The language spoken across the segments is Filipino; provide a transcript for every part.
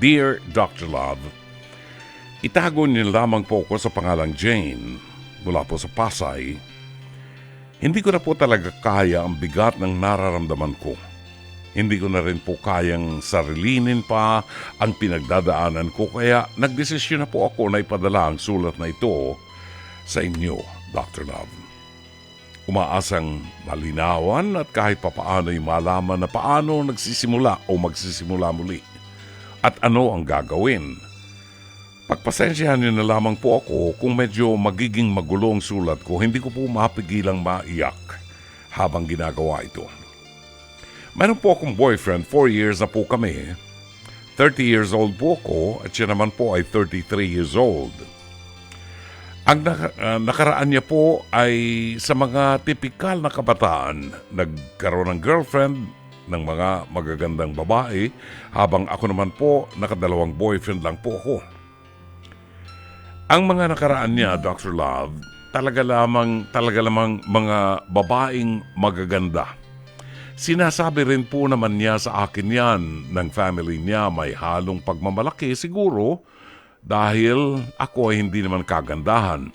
Dear Dr. Love, itago niyo lamang po ako sa pangalang Jane mula po sa Pasay. Hindi ko na po talaga kaya ang bigat ng nararamdaman ko. Hindi ko na rin po kayang sarilinin pa ang pinagdadaanan ko kaya nagdesisyon na po ako na ipadala ang sulat na ito sa inyo, Dr. Love. Umaasang malinawan at kahit papaano ay malaman na paano nagsisimula o magsisimula muli at ano ang gagawin. Pagpasensyahan niyo na lamang po ako kung medyo magiging magulo ang sulat ko, hindi ko po mapigilang maiyak habang ginagawa ito. Meron po akong boyfriend, 4 years na po kami. 30 years old po ako at siya naman po ay 33 years old. Ang naka- ah, nakaraan niya po ay sa mga tipikal na kabataan. Nagkaroon ng girlfriend ng mga magagandang babae habang ako naman po nakadalawang boyfriend lang po ako. Ang mga nakaraan niya, Dr. Love, talaga lamang, talaga lamang mga babaeng magaganda. Sinasabi rin po naman niya sa akin yan ng family niya may halong pagmamalaki siguro dahil ako ay hindi naman kagandahan.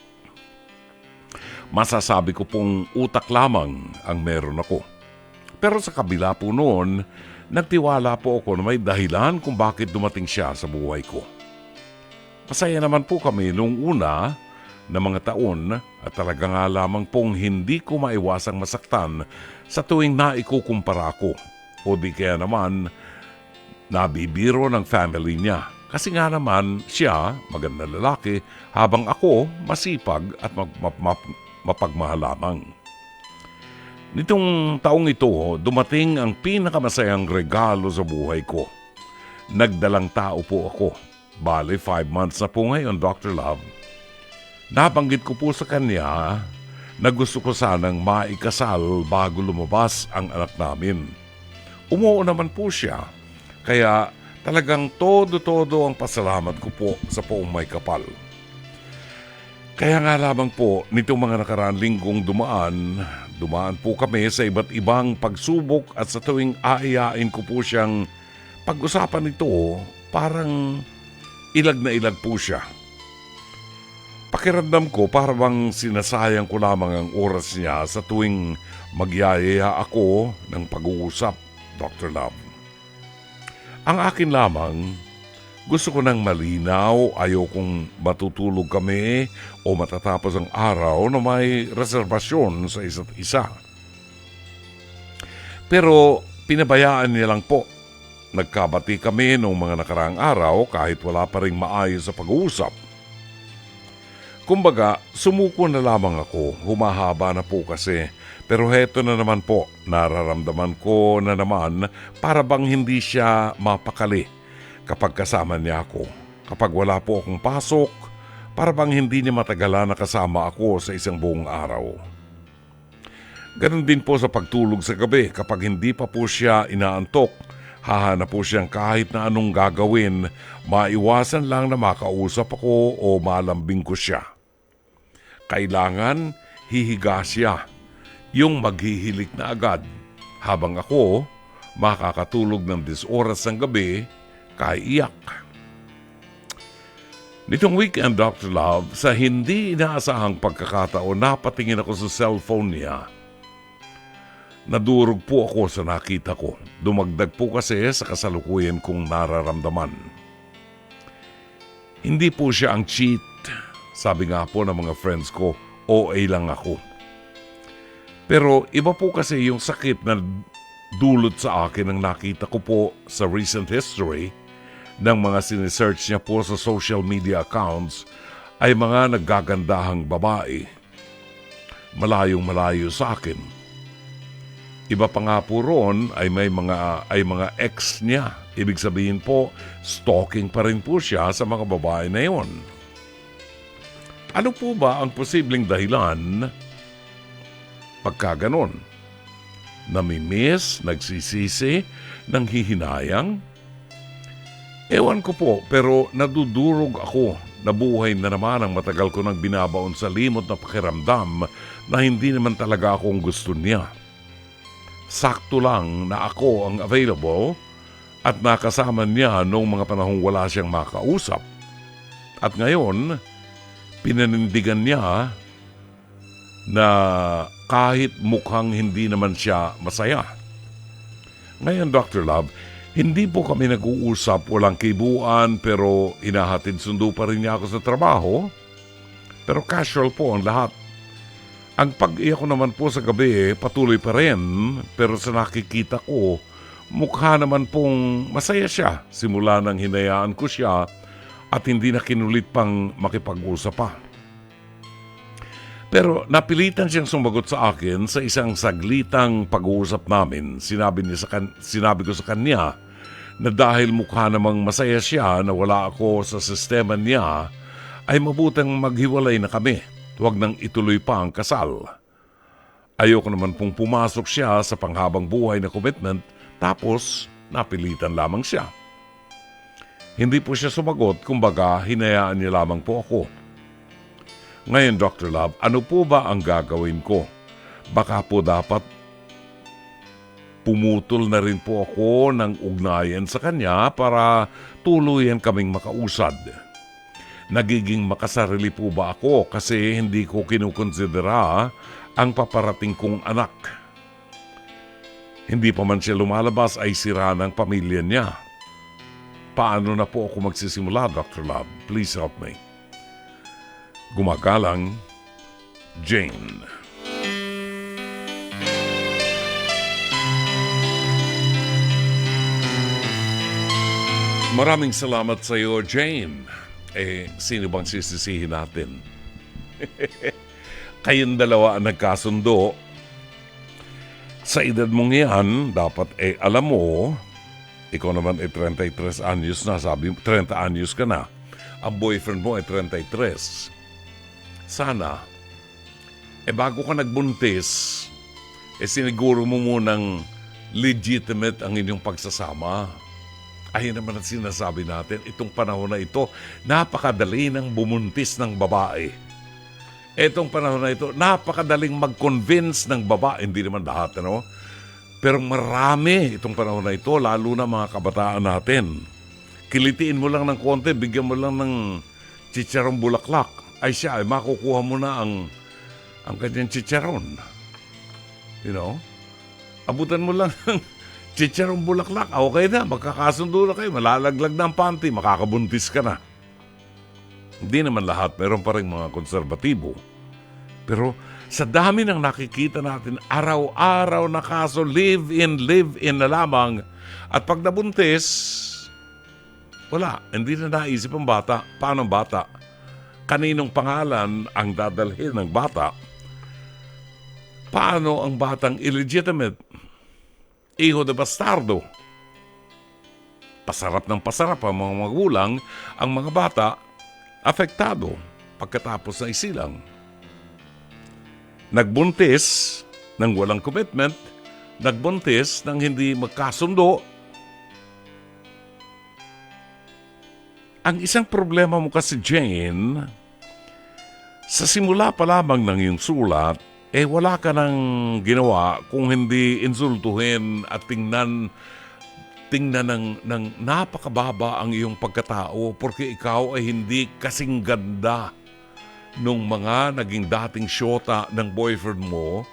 Masasabi ko pong utak lamang ang meron ako. Pero sa kabila po noon, nagtiwala po ako na may dahilan kung bakit dumating siya sa buhay ko. Masaya naman po kami noong una na mga taon at talaga nga lamang pong hindi ko maiwasang masaktan sa tuwing naikukumpara ko o di kaya naman nabibiro ng family niya. Kasi nga naman siya, maganda lalaki, habang ako masipag at mapagmahal lamang. Nitong taong ito, dumating ang pinakamasayang regalo sa buhay ko. Nagdalang tao po ako. Bale, five months na po ngayon, Dr. Love. Nabanggit ko po sa kanya na gusto ko sanang maikasal bago lumabas ang anak namin. Umuo naman po siya, kaya talagang todo-todo ang pasalamat ko po sa poong may kapal. Kaya nga lamang po, nitong mga nakaraan linggong dumaan, dumaan po kami sa iba't ibang pagsubok at sa tuwing aayain ko po siyang pag-usapan ito, parang ilag na ilag po siya. Pakiramdam ko para bang sinasayang ko lamang ang oras niya sa tuwing magyayaya ako ng pag-uusap, Dr. Love. Ang akin lamang, gusto ko ng malinaw, ayaw kong matutulog kami o matatapos ang araw na may reservasyon sa isa't isa. Pero pinabayaan niya lang po. Nagkabati kami noong mga nakaraang araw kahit wala pa rin maayos sa pag-uusap. Kumbaga, sumuko na lamang ako, humahaba na po kasi. Pero heto na naman po, nararamdaman ko na naman para bang hindi siya mapakali kapag kasama niya ako. Kapag wala po akong pasok, para bang hindi niya matagalan na kasama ako sa isang buong araw. Ganon din po sa pagtulog sa gabi kapag hindi pa po siya inaantok, hahanap po siyang kahit na anong gagawin, maiwasan lang na makausap ako o malambing ko siya. Kailangan hihiga siya, yung maghihilik na agad, habang ako makakatulog ng 10 oras ng gabi, kaiyak. Nitong weekend, Dr. Love, sa hindi inaasahang pagkakataon, napatingin ako sa cellphone niya. Nadurog po ako sa nakita ko. Dumagdag po kasi sa kasalukuyan kong nararamdaman. Hindi po siya ang cheat. Sabi nga po ng mga friends ko, OA lang ako. Pero iba po kasi yung sakit na dulot sa akin ang nakita ko po sa recent history ng mga sinesearch niya po sa social media accounts ay mga naggagandahang babae. Malayong malayo sa akin. Iba pa nga po roon ay may mga ay mga ex niya. Ibig sabihin po, stalking pa rin po siya sa mga babae na yon. Ano po ba ang posibleng dahilan pagka ganon? Namimiss, nagsisisi, nang hihinayang? Ewan ko po, pero nadudurog ako na buhay na naman ang matagal ko nang binabaon sa limot na pakiramdam na hindi naman talaga akong gusto niya. Sakto lang na ako ang available at nakasama niya noong mga panahong wala siyang makausap. At ngayon, pinanindigan niya na kahit mukhang hindi naman siya masaya. Ngayon, Dr. Love, hindi po kami nag-uusap, walang kibuan, pero inahatid sundo pa rin niya ako sa trabaho. Pero casual po ang lahat. Ang pag-iyak ko naman po sa gabi, patuloy pa rin. Pero sa nakikita ko, mukha naman pong masaya siya. Simula nang hinayaan ko siya at hindi na kinulit pang makipag-usap pa. Pero napilitan siyang sumagot sa akin sa isang saglitang pag-uusap namin. Sinabi, niya sa kan- sinabi ko sa kanya na dahil mukha namang masaya siya na wala ako sa sistema niya, ay mabutang maghiwalay na kami. Huwag nang ituloy pa ang kasal. Ayoko naman pong pumasok siya sa panghabang buhay na commitment tapos napilitan lamang siya. Hindi po siya sumagot, kumbaga hinayaan niya lamang po ako. Ngayon, Dr. Love, ano po ba ang gagawin ko? Baka po dapat pumutol na rin po ako ng ugnayan sa kanya para tuluyan kaming makausad. Nagiging makasarili po ba ako kasi hindi ko kinukonsidera ang paparating kong anak. Hindi pa man siya lumalabas ay sira ng pamilya niya. Paano na po ako magsisimula, Dr. Love? Please help me. Gumagalang, Jane. Maraming salamat sa iyo, Jane. Eh, sino bang sisisihin natin? Kayong dalawa ang nagkasundo. Sa edad mong yan, dapat eh alam mo, ikaw naman eh 33 anyos na, sabi mo, 30 anyos ka na. Ang boyfriend mo ay 33. Sana, eh bago ka nagbuntis, eh siniguro mo munang legitimate ang inyong pagsasama. Ayun naman ang sinasabi natin, itong panahon na ito, napakadali ng bumuntis ng babae. Itong panahon na ito, napakadaling mag-convince ng babae, hindi naman lahat, ano? Pero marami itong panahon na ito, lalo na mga kabataan natin. Kilitiin mo lang ng konti, bigyan mo lang ng chicharong bulaklak. Ay siya, ay makukuha mo na ang, ang kanyang chicharon. You know? Abutan mo lang ng chicharong bulaklak. Ah, Okay na, magkakasundo na kayo. Malalaglag na ang panty, makakabuntis ka na. Hindi naman lahat, meron pa rin mga konserbatibo. Pero sa dami ng nakikita natin, araw-araw na kaso, live-in, live-in na lamang. At pag nabuntis, wala, hindi na naisip ang bata. Paano ang bata? Kaninong pangalan ang dadalhin ng bata? Paano ang batang illegitimate? Iho de bastardo. Pasarap ng pasarap ang mga magulang, ang mga bata, apektado pagkatapos na isilang. Nagbuntis ng walang commitment, nagbuntis ng hindi magkasundo. Ang isang problema mo kasi, Jane, sa simula pa lamang ng iyong sulat, eh wala ka nang ginawa kung hindi insultuhin at tingnan tingnan ng, ng napakababa ang iyong pagkatao porque ikaw ay hindi kasing ganda nung mga naging dating syota ng boyfriend mo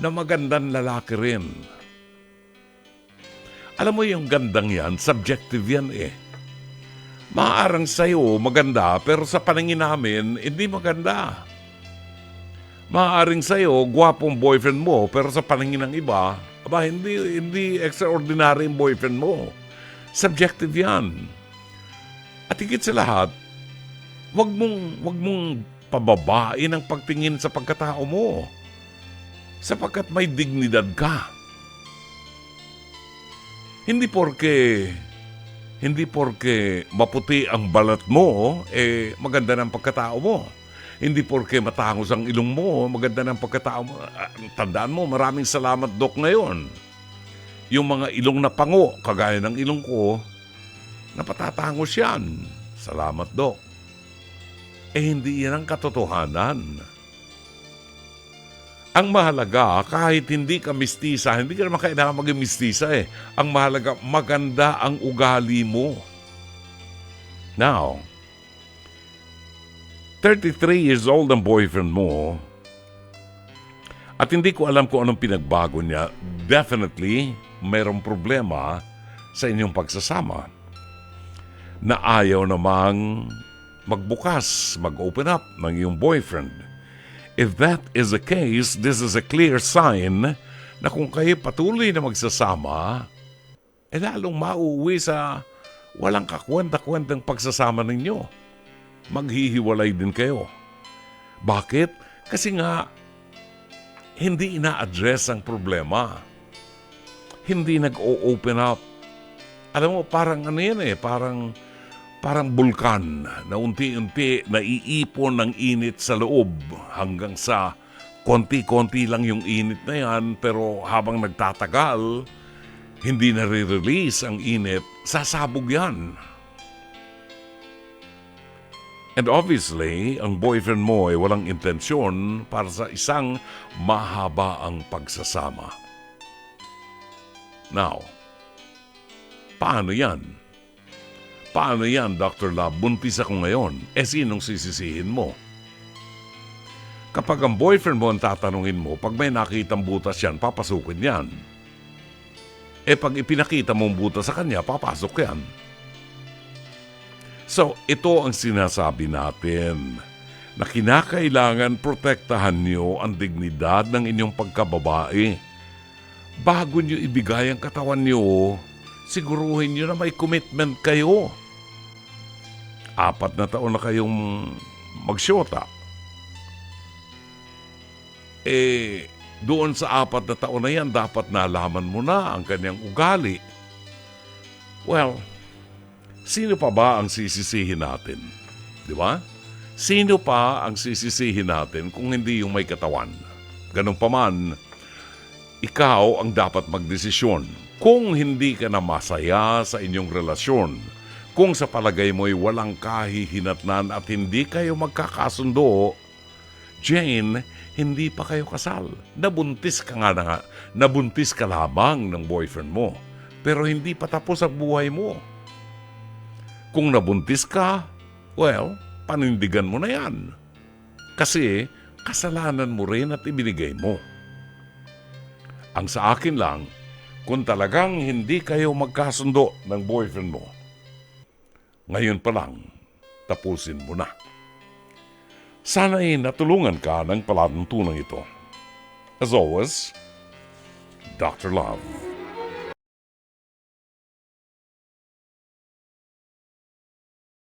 na magandang lalaki rin. Alam mo yung gandang yan, subjective yan eh. Maarang sa'yo maganda pero sa paningin namin hindi maganda. Maaaring sa'yo, gwapong boyfriend mo, pero sa paningin ng iba, aba, hindi, hindi extraordinary yung boyfriend mo. Subjective yan. At higit sa lahat, wag mong, wag mong pababain ang pagtingin sa pagkatao mo. Sapagkat may dignidad ka. Hindi porke hindi porke maputi ang balat mo, eh maganda ng pagkatao mo. Hindi porke matangos ang ilong mo, maganda ng pagkatao mo. Ah, Tandaan mo, maraming salamat, Dok, ngayon. Yung mga ilong na pango, kagaya ng ilong ko, napatatangos yan. Salamat, Dok. Eh, hindi yan ang katotohanan. Ang mahalaga, kahit hindi ka mistisa, hindi ka naman kailangan maging mistisa eh. Ang mahalaga, maganda ang ugali mo. Now, 33 years old ang boyfriend mo, at hindi ko alam kung anong pinagbago niya. Definitely, mayroong problema sa inyong pagsasama. Na ayaw namang magbukas, mag-open up ng iyong boyfriend. If that is the case, this is a clear sign na kung kayo patuloy na magsasama, eh lalong mauuwi sa walang kakwenta-kwentang pagsasama ninyo. Maghihiwalay din kayo. Bakit? Kasi nga, hindi ina-address ang problema. Hindi nag-o-open up. Alam mo, parang ano yan eh, parang, parang bulkan na unti-unti naiipon ng init sa loob hanggang sa konti-konti lang yung init na yan pero habang nagtatagal, hindi na release ang init, sasabog yan. And obviously, ang boyfriend mo ay walang intensyon para sa isang mahaba ang pagsasama. Now, paano yan? Paano yan, Dr. Love? Buntis ako ngayon. Eh, sinong sisisihin mo? Kapag ang boyfriend mo ang tatanungin mo, pag may nakitang butas yan, papasukin yan. Eh, pag ipinakita mong butas sa kanya, papasok yan. So, ito ang sinasabi natin na kinakailangan protektahan niyo ang dignidad ng inyong pagkababae. Bago niyo ibigay ang katawan niyo, siguruhin niyo na may commitment kayo. Apat na taon na kayong magsyota. Eh, doon sa apat na taon na yan, dapat nalaman mo na ang kanyang ugali. Well, Sino pa ba ang sisisihin natin? Di ba? Sino pa ang sisisihin natin kung hindi yung may katawan? Ganun pa man, ikaw ang dapat magdesisyon. Kung hindi ka na masaya sa inyong relasyon, kung sa palagay mo'y walang kahihinatnan at hindi kayo magkakasundo, Jane, hindi pa kayo kasal. Nabuntis ka nga na nga. Nabuntis ka lamang ng boyfriend mo. Pero hindi pa tapos ang buhay mo. Kung nabuntis ka, well, panindigan mo na yan. Kasi kasalanan mo rin at ibinigay mo. Ang sa akin lang, kung talagang hindi kayo magkasundo ng boyfriend mo, ngayon pa lang, tapusin mo na. Sana'y natulungan ka ng palatuntunan ito. As always, Dr. Love.